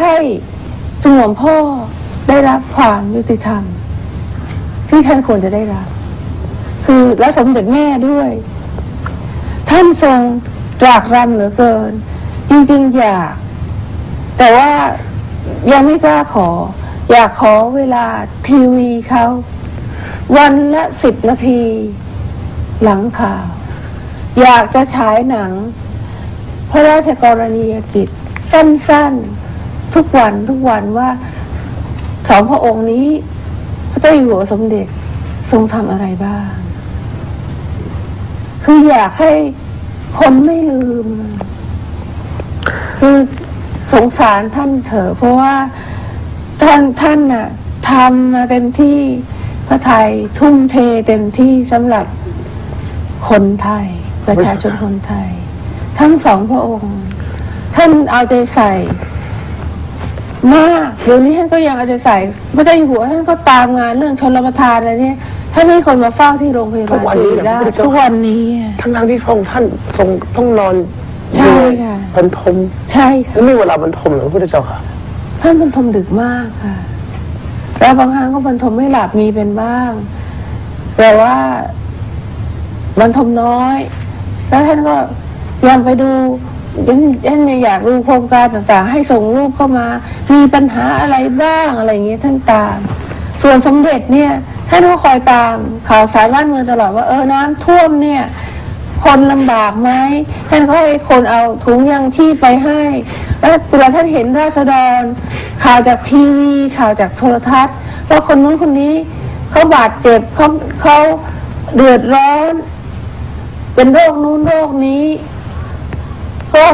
ให้จงหลวงพ่อได้รับความยุติธรรม ที่ท่านควรจะได้รับ คือและสมเด็จแม่ด้วย ท่านทรงตรากรำเหลือเกิน จริง ๆ อยาก แต่ว่ายังไม่กล้าขอ อยากขอเวลาทีวีเขาวันละสิบนาที หลังข่าว อยากจะฉายหนัง พระราชกรณียกิจสั้น ๆ ทุกวันทุกวันว่าสองพระองค์นี้ พระเจ้าอยู่หัวสมเด็จทรงทำอะไรบ้าง คืออยากให้คนไม่ลืม คือสงสารท่านเถอะเพราะว่าท่านท่านน่ะทำมาเต็มที่พระไทยทุ่มเทเต็มที่สำหรับคนไทย ประชาชนคนไทย ทั้งสองพระองค์ ท่านเอาใจใส่ มากเดี๋ยวนี้ท่านก็ยังเอาใจใส่พระเจ้าอยู่หัวท่านก็ตามงานเรื่องชนรับประทานอะไรเนี่ยท่านให้คนมาเฝ้าที่โรงพยาบาลศิริราชทุกวันนี้อะทั้งทั้งๆที่พระองค์ท่านทรงต้องนอนใช่ค่ะ บรรทมใช่ค่ะ แล้วมีเวลาบรรทมเหรือพระพุทธเจ้าค่ะ ท่านบรรทมดึกมากค่ะ แล้วบางครั้งก็บรรทมไม่หลับมีเป็นบ้าง แต่ว่าบรรทมน้อย แล้วท่านก็ยังไปดู ท่านท่านอยากดูโครงการต่างๆ ให้ส่งรูปเข้ามา มีปัญหาอะไรบ้างอะไรอย่างเงี้ยท่านตาม ส่วนสมเด็จเนี่ยท่านก็คอยตามข่าวสารบ้านเมืองตลอดว่าเออน้ำท่วมเนี่ยคนลำบากไหมท่านก็ให้คนเอาถุงยังชีพไปให้แล้วเวลาท่านเห็นราษฎร ข่าวจากทีวี ข่าวจากโทรทัศน์ว่าคนนู้นคนนี้เขาบาดเจ็บเขาเขาเดือดร้อน เป็นโรคนู้นโรคนี้ ก็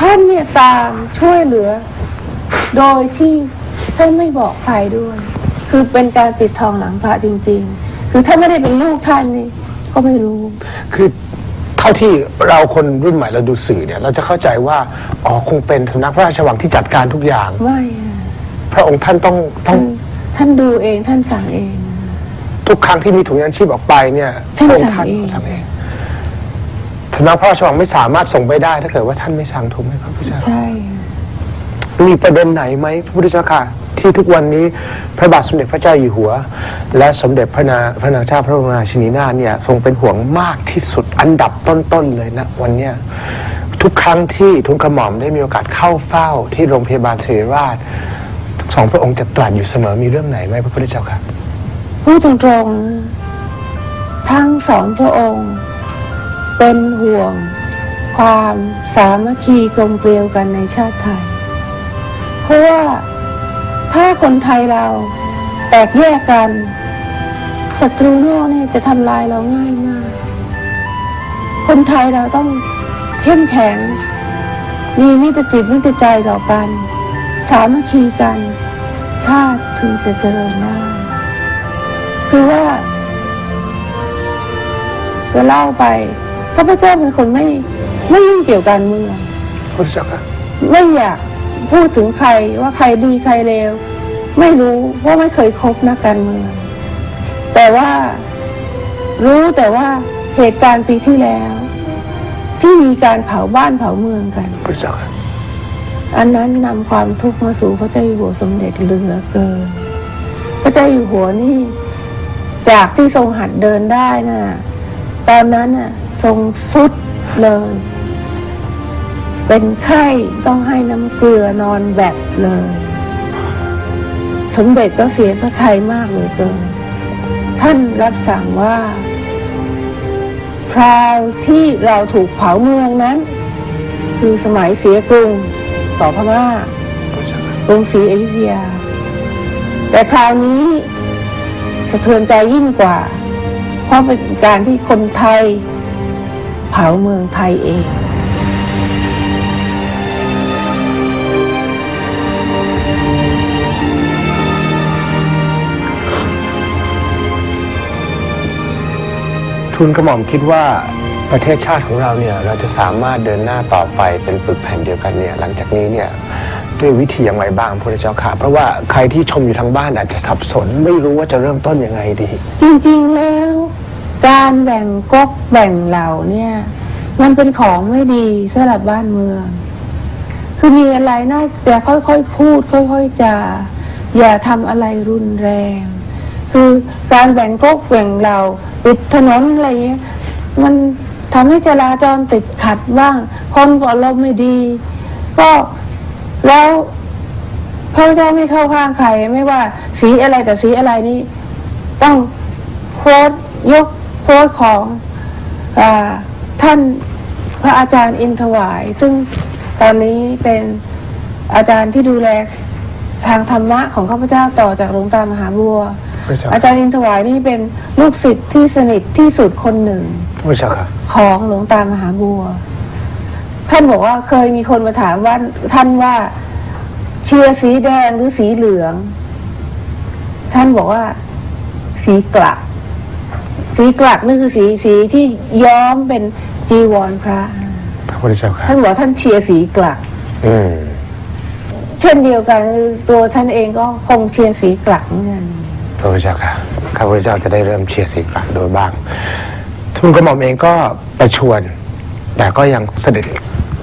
ท่านเนี่ยตามช่วยเหลือ โดยที่ท่านไม่บอกใครด้วย คือเป็นการปิดทองหลังพระจริง ๆ คือถ้าไม่ได้เป็นลูกท่านนี่ก็ไม่รู้ คือเท่าที่เราคนรุ่นใหม่เราดูสื่อเนี่ย เราจะเข้าใจว่าอ๋อคงเป็นสำนักพระราชวังที่จัดการทุกอย่าง ไม่อะพระองค์ท่านต้องต้องท่านดูเองท่านสั่งเอง ทุกครั้งที่มีถุงยางชีพออกไปเนี่ยท่านพระองสั่ค์งท่านเองสั่งเอง สำนักพระราชวังไม่สามารถส่งไปได้ ถ้าเกิดว่าท่านไม่สั่งถูกไหมครับพระเจ้าใช่ มีประเด็นไหนไหมพระพุทธเจ้าค่ะที่ทุกวันนี้พระบาทสมเด็จพระเจ้าอยู่หัว และสมเด็จพระนาพระนางเจ้าพระบรมราชินีนาถเนี่ยทรงเป็นห่วงมากที่สุดอันดับต้นๆเลยนะวันเนี้ยทุกครั้งที่ทุนกระหม่อมได้มีโอกาสเข้าเฝ้าที่โรงพยาบาลศิริราชทั้งสองพระองค์จะตรัสอยู่เสมอมีเรื่องไหนไหมพระพุทธเจ้าค่ะ พูดตรงๆ ทั้งสองพระองค์ เป็นห่วง ความสามัคคีกลมเกลียวกันในชาติไทย เพราะว่าถ้าคนไทยเราแตกแยกกันศัตรูนอกเนี่ยจะทำลายเราง่ายมาก คนไทยเราต้องเข้มแข็ง มีมิตรจิตมิตรใจต่อกัน สามัคคีกัน ชาติถึงจะเจริญได้คือว่า จะเล่าไป ข้าพเจ้าเป็นคนไม่ไม่ยุ่งเกี่ยวกับการเมืองพระพุทธเจ้าค่ะไม่อยากพูดถึงใครว่าใครดีใครเลวไม่รู้เพราะไม่เคยคบนักการเมือง แต่ว่ารู้แต่ว่าเหตุการณ์ปีที่แล้ว ที่มีการเผาบ้านเผาเมืองกันพระพุทธเจ้าค่ะอันนั้นนำความทุกข์มาสู่พระเจ้าอยู่หัวสมเด็จเหลือเกิน พระเจ้าอยู่หัวนี่ จากที่ทรงหัดเดินได้นะ่ะ ตอนนั้นน่ะ ทรงสุดเลย เป็นไข้ต้องให้น้ำเกลือนอนแบบเลย สมเด็จก็เสียพระทัยมากเหลือเกิน ท่านรับสั่งว่า คราวที่เราถูกเผาเมืองนั้น คือสมัยเสียกรุงต่อพม่าพระพุทธเจ้ากรุงศรีอยุธยา แต่คราวนี้สะเทือนใจยิ่งกว่า เพราะเป็นการที่คนไทย เผาเมืองไทยเองทูลกระหม่อมคิดว่าประเทศชาติของเราเนี่ยเราจะสามารถเดินหน้าต่อไปเป็นปึกแผ่นเดียวกันเนี่ยหลังจากนี้เนี่ยด้วยวิธีอย่างไรบ้างพระพุทธเจ้าค่ะ เพราะว่าใครที่ชมอยู่ทางบ้านอาจจะสับสน ไม่รู้ว่าจะเริ่มต้นยังไงดี จริงๆแล้ว การแบ่งก๊กแบ่งเหล่าเนี่ย มันเป็นของไม่ดีสำหรับบ้านเมือง คือมีอะไรน่าจะค่อยๆพูด ค่อยๆจาอย่าทำอะไรรุนแรง คือการแบ่งก๊กแบ่งเราปิดถนนอะไรเงี้ยมันทำให้จราจรติดขัดบ้าง คนก็อารมณ์ไม่ดี ก็แล้วเขาจะไม่เข้าข้างใครไม่ว่าสีอะไรแต่สีอะไรนี่ต้องโค้ดยก โค้ดของอาท่านพระอาจารย์อินทวาย ซึ่งตอนนี้เป็นอาจารย์ที่ดูแลทางธรรมะของข้าพเจ้าต่อจากหลวงตามหาบัวพระเจ้าอาจารย์อินทวายนี่เป็นลูกศิษย์ที่สนิทที่สุดคนหนึ่งพระเจ้าค่ะของหลวงตามหาบัว ท่านบอกว่าเคยมีคนมาถามว่าท่านว่าเชียร์สีแดงหรือสีเหลือง ท่านบอกว่าสีกลัก สีกลักนี่คือสีสีที่ย้อมเป็นจีวรพระ พระพุทธเจ้าค่ะท่านบอกท่านเชียร์สีกลัก อืมเช่นเดียวกันคือตัวท่านเองก็คงเชียร์สีกลักเหมือนกันพระพุทธเจ้าค่ะข้าพเจ้าจะได้เริ่มเชียร์สีกลักโดยบ้างทุนกระหม่อมเองก็ไปชวน แต่ก็ยังเสด็จ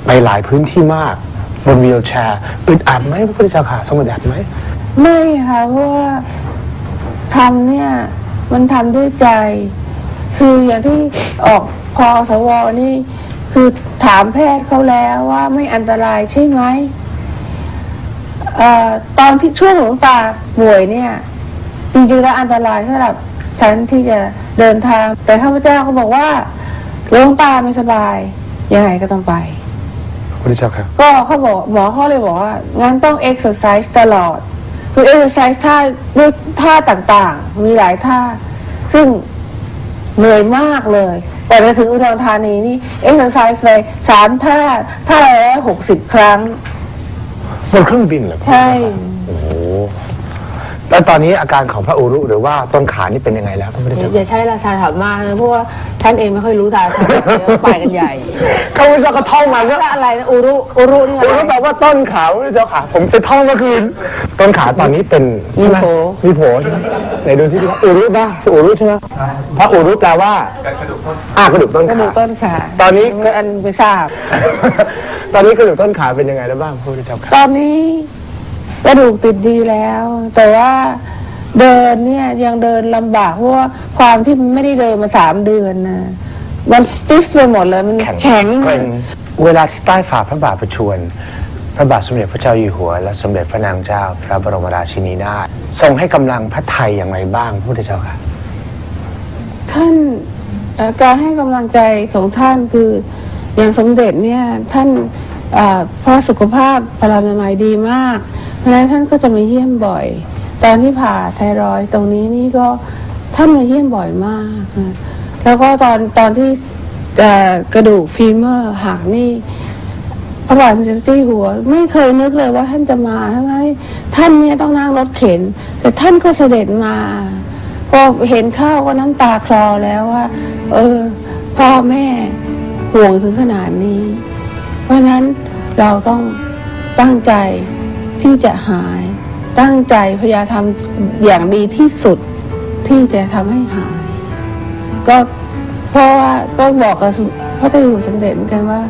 ไปหลายพื้นที่มาก บนวีลแชร์อึดอัดไหมพระพุทธเจ้าค่ะทรงอึดอัดไหมไม่ค่ะเพราะว่าทำเนี่ย มันทำด้วยใจ คืออย่างที่ออกพอสวนี่ คือถามแพทย์เขาแล้วว่าไม่อันตรายใช่ไหมเอ่อตอนที่ช่วงหลวงตาป่วยเนี่ย จริงๆแล้วอันตรายสำหรับฉันที่จะเดินทาง แต่ข้าพเจ้าก็บอกว่าหลวงตาไม่สบายยังไงก็ต้องไปพระพุทธเจ้าค่ะก็เขาบอกหมอเขาเลยบอกว่างั้นต้องเอ็กซ์ไซส์ตลอด คือเอ็กซ์ไซส์ท่าด้วยท่าต่างๆ มีหลายท่า ซึ่งเหนื่อยมากเลยกว่าจะถึงอุดรธานีนี่เอ็กซ์ไซส์ไปสามท่าท่าละร้อยหกสิบครั้งบนเครื่องบินเหรอใช่ โอ้โห แล้วตอนนี้อาการของพระอุรุหรือว่าต้นขานี่เป็นยังไงแล้วพระพุทธเจ้าอย่าใช้ราชาถามมากนะเพราะว่าท่านเองไม่ค่อยรู้ทางไปกันใหญ่ข้าพเจ้าก็ท่องมาเมื่อถ้าอะไรนะอุรุอุรุนี่อะอุไร รุแปลว่าต้นขาพระพุทธเจ้าค่ะผมไปท่องเมื่อคืน ต้นขาตอนนี้เป็นมีโผมีโผใช่ไหมไหนดูสิครับอุรุป่ะอุรุใช่ไหมพระอุรุแปลว่าอ่ากระดูกต้นกระดูขากต้นขาตอนนี้ไม่อันไม่ทราบ ตอนนี้กระดูกต้นขาเป็นยังไงแล้วบ้างพระพุทธเจ้าค่ะ ตอนนี้ กระดูกติดดีแล้ว แต่ว่าเดินเนี่ยยังเดินลำบากเพราะว่าความที่มันไม่ได้เดินมาสามเดือนนะมันสติฟไปหมดเลยมันแข็งแข็งเกร็งเวลาที่ใต้ฝ่าพระบาทประชวรพระบาทสมเด็จพระเจ้าอยู่หัว และสมเด็จพระนางเจ้า พระบรมราชินีนาถทรงให้กำลังพระไทยอย่างไรบ้างพระพุทธเจ้าค่ะ ท่านเอ่อการให้กำลังใจของท่านคืออย่างสมเด็จเนี่ยท่านเอ่อเพราะสุขภาพพลานามัยดีมาก เพราะฉะนั้นท่านก็จะมาเยี่ยมบ่อย ตอนที่ผ่าไทรอยด์ตรงนี้นี่ก็ท่านมาเยี่ยมบ่อยมากนะแล้วก็ตอนตอนที่เอ่อกระดูกฟีเมอร์หักนี่พระบาทสมเด็จพระเจ้าอยู่หัว ไม่เคยนึกเลยว่าท่านจะมาทั้งนั้นท่านเนี่ยต้องนั่งรถเข็น แต่ท่านก็เสด็จมาพอเห็นข้าวก็น้ำตาคลอแล้วว่า เออ พ่อแม่ห่วงถึงขนาดนี้ เพราะฉะนั้นเราต้องตั้งใจที่จะหาย ตั้งใจพยายามทำอย่างดีที่สุดที่จะทำให้หาย ก็เพราะว่าก็บอกกับพระเจ้าอยู่สมเด็จเหมือนกันว่า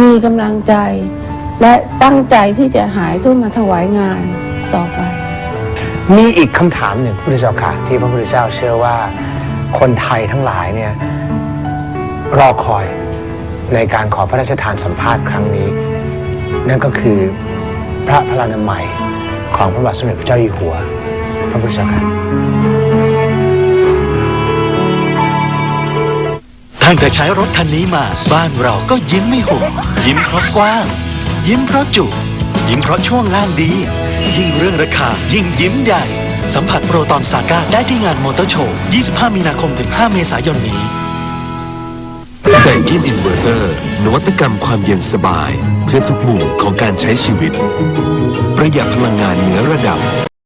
มีกำลังใจ และตั้งใจที่จะหายเพื่อมาถวายงานต่อไป มีอีกคำถามหนึ่งพระพุทธเจ้าค่ะ ที่พระพุทธเจ้าเชื่อว่าคนไทยทั้งหลายเนี่ยรอคอย ในการขอพระราชทานสัมภาษณ์ครั้งนี้ นั่นก็คือพระพลานามัยของพระบาทสมเด็จพระเจ้าอยู่หัว พระพุทธเจ้าค่ะตั้งแต่ใช้รถคันนี้มาบ้านเราก็ยิ้มไม่หุบยิ้มเพราะกว้าง ยิ้มเพราะจุยิ้มเพราะช่วงล่างดี ยิ่งเรื่องราคายิ่งยิ้มใหญ่ สัมผัสโปรตอนซาก้าได้ที่งานมอเตอร์โชว์ 25 มีนาคมถึง 5 เมษายนนี้ ไดกินอินเวอร์เตอร์นวัตกรรมความเย็นสบาย เพื่อทุกมุมของการใช้ชีวิต ประหยัดพลังงานเหนือระดับ